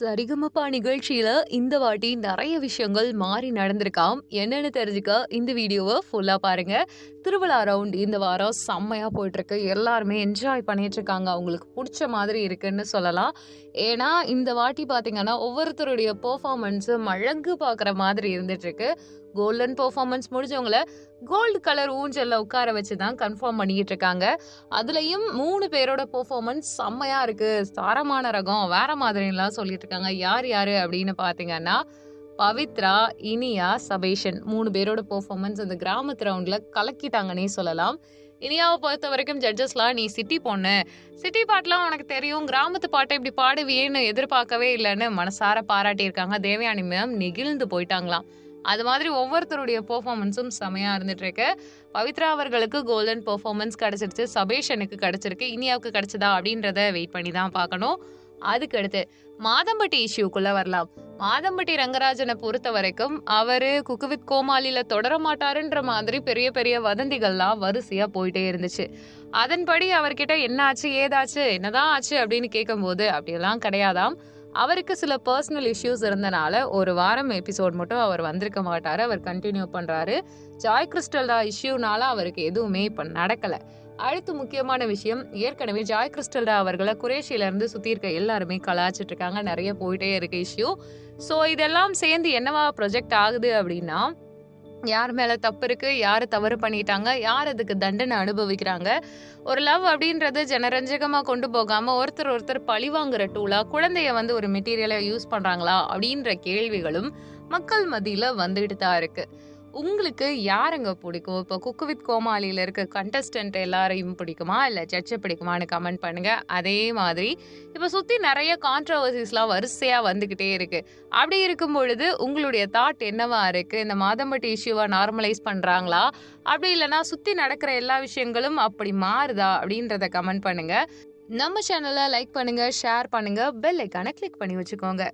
சரிகமப்பா நிகழ்ச்சியில இந்த வாட்டி நிறைய விஷயங்கள் மாறி நடந்திருக்காம். என்னன்னு தெரிஞ்சுக்க இந்த வீடியோவை ஃபுல்லா பாருங்க. திருவிழா ரவுண்ட் இந்த வாரம் செம்மையா போயிட்டுருக்கு. எல்லாருமே என்ஜாய் பண்ணிட்டுருக்காங்க. அவங்களுக்கு பிடிச்ச மாதிரி இருக்குன்னு சொல்லலாம். ஏன்னா, இந்த வாட்டி பார்த்தீங்கன்னா, ஒவ்வொருத்தருடைய பெர்ஃபார்மன்ஸும் மழங்கு பார்க்குற மாதிரி இருந்துட்டுருக்கு. கோல்டன் பர்ஃபார்மன்ஸ் முடிஞ்சவங்கள கோல்டு கலர் ஊஞ்சலில் உட்கார வச்சு தான் கன்ஃபார்ம் பண்ணிக்கிட்டு இருக்காங்க. அதுலேயும் மூணு பேரோட பர்ஃபார்மன்ஸ் செம்மையாக இருக்குது தரமான ரகம் வேற மாதிரிலாம் சொல்லிட்டு இருக்காங்க. யார் யார் அப்படின்னு பார்த்தீங்கன்னா, பவித்ரா, இனியா, சபேஷன் மூணு பேரோட பெர்ஃபார்மன்ஸ் அந்த கிராமத்து ரவுண்டில் கலக்கிட்டாங்கன்னே சொல்லலாம். இனியாவை பொறுத்த வரைக்கும் ஜட்ஜஸ்லாம் "நீ சிட்டி பொண்ணு. சிட்டி பாட்டெலாம் உனக்கு தெரியும். கிராமத்து பாட்டை இப்படி பாடுவியேன்னு எதிர்பார்க்கவே இல்லைன்னு மனசார பாராட்டியிருக்காங்க. தேவயானி மேம் நெகிழ்ந்து போயிட்டாங்களாம். அது மாதிரி ஒவ்வொருத்தருடைய பெர்ஃபார்மன்ஸும் இருந்துட்டு இருக்கு பவித்ரா அவர்களுக்கு கோல்டன் பெர்ஃபார்மன்ஸ் கிடச்சிருச்சு சபேஷனுக்கு கிடச்சிருக்கு இனியாவுக்கு கிடச்சதா அப்படின்றத வெயிட் பண்ணி தான் பார்க்கணும். அதுக்கடுத்து மாதம்பட்டி இஷ்யூக்குள்ளே வரலாம். மாதம்பட்டி ரங்கராஜனை பொறுத்த வரைக்கும் குக்கு வித் கோமாளில தொடர மாட்டாருன்ற மாதிரி பெரிய பெரிய வதந்திகள்லாம் வரிசையாக போயிட்டே இருந்துச்சு. அதன்படி அவர்கிட்ட என்ன ஆச்சு? ஏதாச்சு? என்னதான் ஆச்சு? அப்படின்னு கேட்கும்போது, அப்படியெல்லாம் கிடையாதாம். அவருக்கு சில பர்சனல் இஷ்யூஸ் இருந்தனால, ஒரு வாரம் எபிசோட் மட்டும் அவர் வந்திருக்க மாட்டார் அவர் கண்டினியூ பண்ணுறாரு ஜாய் கிறிஸ்டல்டா இஷ்யூனால அவருக்கு எதுவுமே இப்போ நடக்கலை அடுத்து முக்கியமான விஷயம், ஏற்கனவே ஜாய் கிறிஸ்டல்டா அவர்களை குரேஷியிலேருந்து சுற்றி இருக்க எல்லாருமே கலாச்சிட்டு இருக்காங்க. நிறைய போயிட்டே இருக்கு இஷ்யூ. ஸோ இதெல்லாம் சேர்ந்து என்னவா ப்ரொஜெக்ட் ஆகுது அப்படின்னா, யார் மேலே தப்பு இருக்குது யார் தவறு பண்ணிட்டாங்க? யார் அதுக்கு தண்டனை அனுபவிக்கிறாங்க? ஒரு லவ் அப்படின்றது ஜனரஞ்சகமாக கொண்டு போகாமல் ஒருத்தர் ஒருத்தர் பழிவாங்குற டூலாக குழந்தைய வந்து ஒரு மெட்டீரியலை யூஸ் பண்ணுறாங்களா அப்படின்ற கேள்விகளும் மக்கள் மத்தியில் வந்துக்கிட்டு தான் இருக்குது உங்களுக்கு யாருங்க பிடிக்கும்? இப்போ குக்கு வித் கோமாளியில் இருக்க கண்டஸ்டன்ட் எல்லாரையும் பிடிக்குமா? இல்லை ஜட்ஜை பிடிக்குமான்னு கமெண்ட் பண்ணுங்க. அதே மாதிரி இப்போ சுற்றி நிறைய கான்ட்ரவர்சிஸ்லாம் வரிசையாக வந்துக்கிட்டே இருக்குது அப்படி இருக்கும் பொழுது உங்களுடைய தாட் என்னவா இருக்குது இந்த மாதம்பட்டி இஷ்யூவை நார்மலைஸ் பண்ணுறாங்களா அப்படி இல்லைனா சுற்றி நடக்கிற எல்லா விஷயங்களும் அப்படி மாறுதா? அப்படின்றத கமெண்ட் பண்ணுங்கள் நம்ம சேனலை லைக் பண்ணுங்கள் ஷேர் பண்ணுங்கள் பெல் ஐக்கானை கிளிக் பண்ணி வச்சுக்கோங்க.